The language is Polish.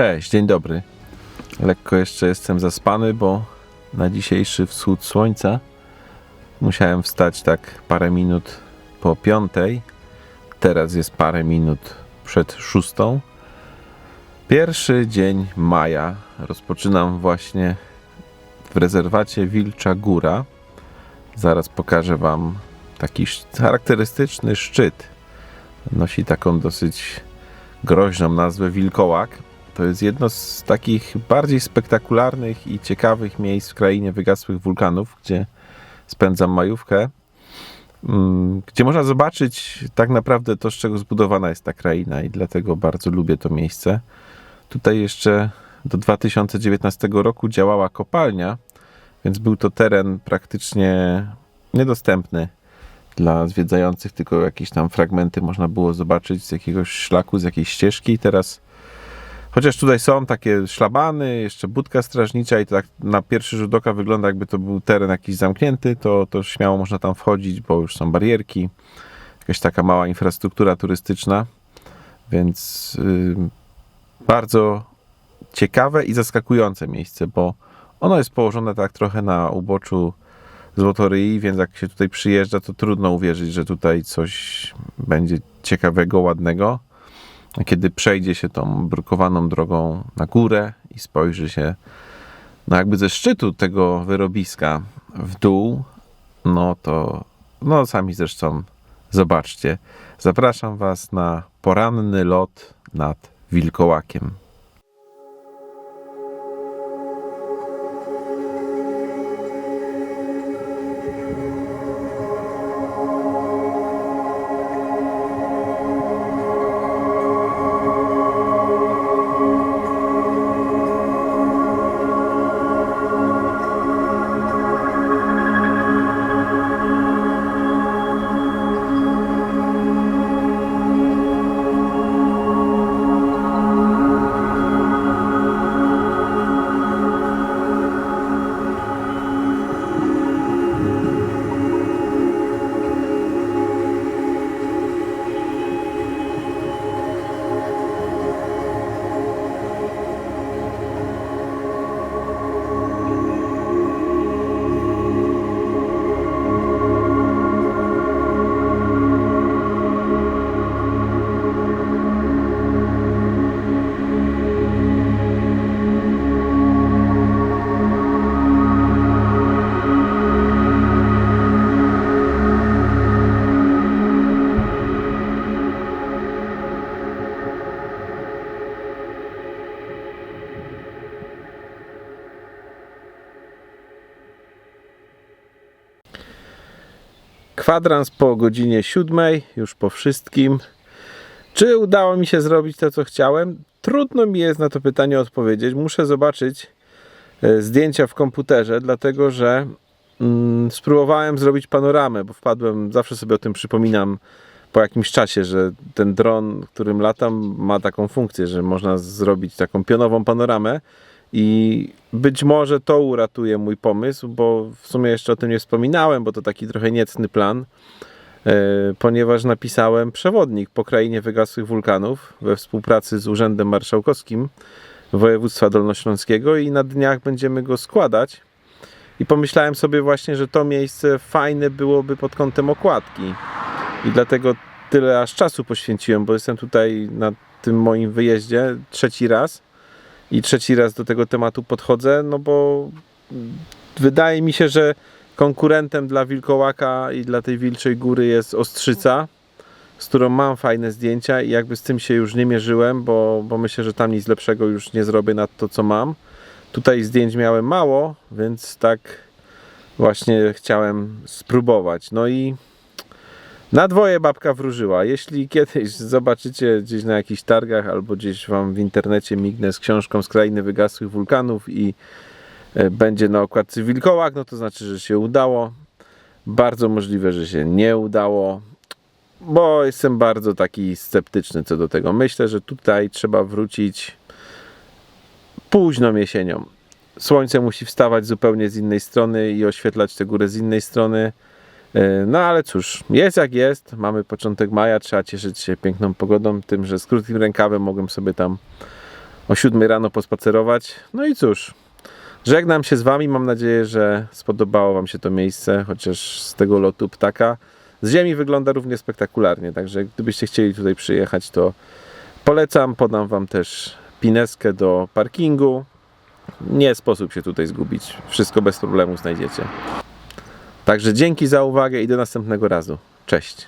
Cześć, dzień dobry. Lekko jeszcze jestem zaspany, bo na dzisiejszy wschód słońca musiałem wstać tak parę minut po piątej. Teraz jest parę minut przed szóstą. Pierwszy dzień maja rozpoczynam właśnie w rezerwacie Wilcza Góra. Zaraz pokażę Wam taki charakterystyczny szczyt. Nosi taką dosyć groźną nazwę Wilkołak. To jest jedno z takich bardziej spektakularnych i ciekawych miejsc w krainie wygasłych wulkanów, gdzie spędzam majówkę, mm, gdzie można zobaczyć tak naprawdę to, z czego zbudowana jest ta kraina i dlatego bardzo lubię to miejsce. Tutaj jeszcze do 2019 roku działała kopalnia, więc był to teren praktycznie niedostępny dla zwiedzających, tylko jakieś tam fragmenty można było zobaczyć z jakiegoś szlaku, z jakiejś ścieżki. Teraz, chociaż tutaj są takie szlabany, jeszcze budka strażnicza i to tak na pierwszy rzut oka wygląda jakby to był teren jakiś zamknięty, to, to śmiało można tam wchodzić, bo już są barierki, jakaś taka mała infrastruktura turystyczna, więc yy, bardzo ciekawe i zaskakujące miejsce, bo ono jest położone tak trochę na uboczu Złotoryi, więc jak się tutaj przyjeżdża, to trudno uwierzyć, że tutaj coś będzie ciekawego, ładnego. Kiedy przejdzie się tą brukowaną drogą na górę i spojrzy się no jakby ze szczytu tego wyrobiska w dół, no to no sami zresztą zobaczcie. Zapraszam Was na poranny lot nad Wilkołakiem. Kwadrans po godzinie siódmej, już po wszystkim. Czy udało mi się zrobić to, co chciałem? Trudno mi jest na to pytanie odpowiedzieć. Muszę zobaczyć e, zdjęcia w komputerze, dlatego że mm, spróbowałem zrobić panoramę, bo wpadłem, zawsze sobie o tym przypominam po jakimś czasie, że ten dron, którym latam, ma taką funkcję, że można zrobić taką pionową panoramę i być może to uratuje mój pomysł, bo w sumie jeszcze o tym nie wspominałem, bo to taki trochę niecny plan, e, ponieważ napisałem przewodnik po krainie wygasłych wulkanów we współpracy z Urzędem Marszałkowskim Województwa Dolnośląskiego i na dniach będziemy go składać. I pomyślałem sobie właśnie, że to miejsce fajne byłoby pod kątem okładki. I dlatego tyle aż czasu poświęciłem, bo jestem tutaj na tym moim wyjeździe trzeci raz i trzeci raz do tego tematu podchodzę, no bo wydaje mi się, że konkurentem dla wilkołaka i dla tej wilczej góry jest Ostrzyca, z którą mam fajne zdjęcia i jakby z tym się już nie mierzyłem, bo, bo myślę, że tam nic lepszego już nie zrobię nad to, co mam. Tutaj zdjęć miałem mało, więc tak właśnie chciałem spróbować. No i na dwoje babka wróżyła. Jeśli kiedyś zobaczycie gdzieś na jakichś targach albo gdzieś wam w internecie mignę z książką z krainy wygasłych wulkanów i e, będzie na okładce wilkołak, no to znaczy, że się udało. Bardzo możliwe, że się nie udało, bo jestem bardzo taki sceptyczny co do tego. Myślę, że tutaj trzeba wrócić późną jesienią. Słońce musi wstawać zupełnie z innej strony i oświetlać tę górę z innej strony. E, No ale cóż, jest jak jest. Mamy początek maja, trzeba cieszyć się piękną pogodą, tym, że z krótkim rękawem mogłem sobie tam o 7 rano pospacerować. No i cóż, żegnam się z Wami. Mam nadzieję, że spodobało Wam się to miejsce, chociaż z tego lotu ptaka z ziemi wygląda równie spektakularnie. Także gdybyście chcieli tutaj przyjechać, to polecam. Podam Wam też pineskę do parkingu. Nie sposób się tutaj zgubić. Wszystko bez problemu znajdziecie. Także dzięki za uwagę i do następnego razu. Cześć.